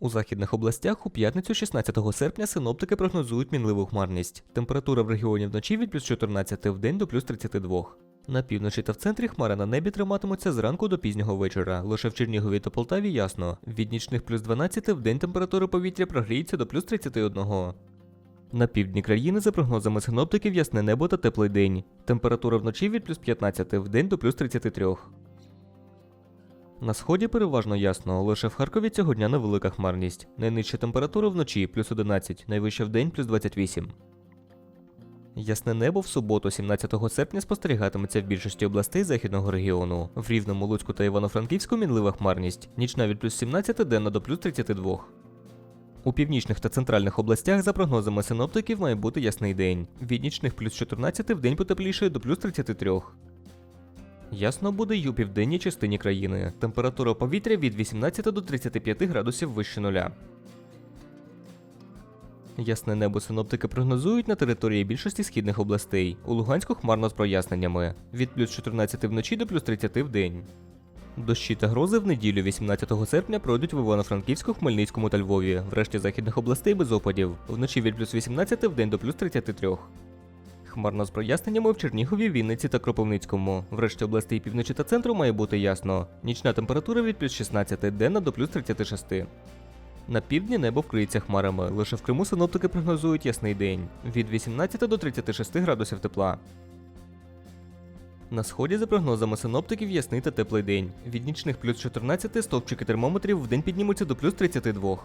У західних областях у п'ятницю 16 серпня синоптики прогнозують мінливу хмарність. Температура в регіоні вночі від плюс 14 в день до плюс 32. На півночі та в центрі хмари на небі триматимуться зранку до пізнього вечора. Лише в Чернігові та Полтаві ясно. Від нічних плюс 12 в день температура повітря прогріється до плюс 31. На півдні країни, за прогнозами синоптиків, ясне небо та теплий день. Температура вночі від плюс 15 в день до плюс 33. На сході переважно ясно, лише в Харкові цього дня невелика хмарність. Найнижча температура вночі плюс 11, найвища в день плюс 28. Ясне небо в суботу, 17 серпня, спостерігатиметься в більшості областей західного регіону. В Рівному, Луцьку та Івано-Франківську мінлива хмарність. Нічна від плюс 17 денна до плюс 32. У північних та центральних областях, за прогнозами синоптиків, має бути ясний день. Від нічних плюс 14 в день потеплішає до плюс 33. Ясно буде й у південній частині країни. Температура повітря від 18 до 35 градусів вище нуля. Ясне небо синоптики прогнозують на території більшості східних областей. У Луганську хмарно з проясненнями. Від плюс 14 вночі до плюс 30 в день. Дощі та грози в неділю 18 серпня пройдуть в Івано-Франківську, Хмельницькому та Львові. Врешті західних областей без опадів. Вночі від плюс 18 в день до плюс 33. Хмарно з проясненнями в Чернігові, Вінниці та Кропивницькому. Врешті областей півночі та центру має бути ясно. Нічна температура від плюс 16, денна до плюс 36. На півдні небо вкриється хмарами. Лише в Криму синоптики прогнозують ясний день від 18 до 36 градусів тепла. На сході, за прогнозами синоптиків, ясний та теплий день. Від нічних плюс 14 стовпчики термометрів в день піднімуться до плюс 32.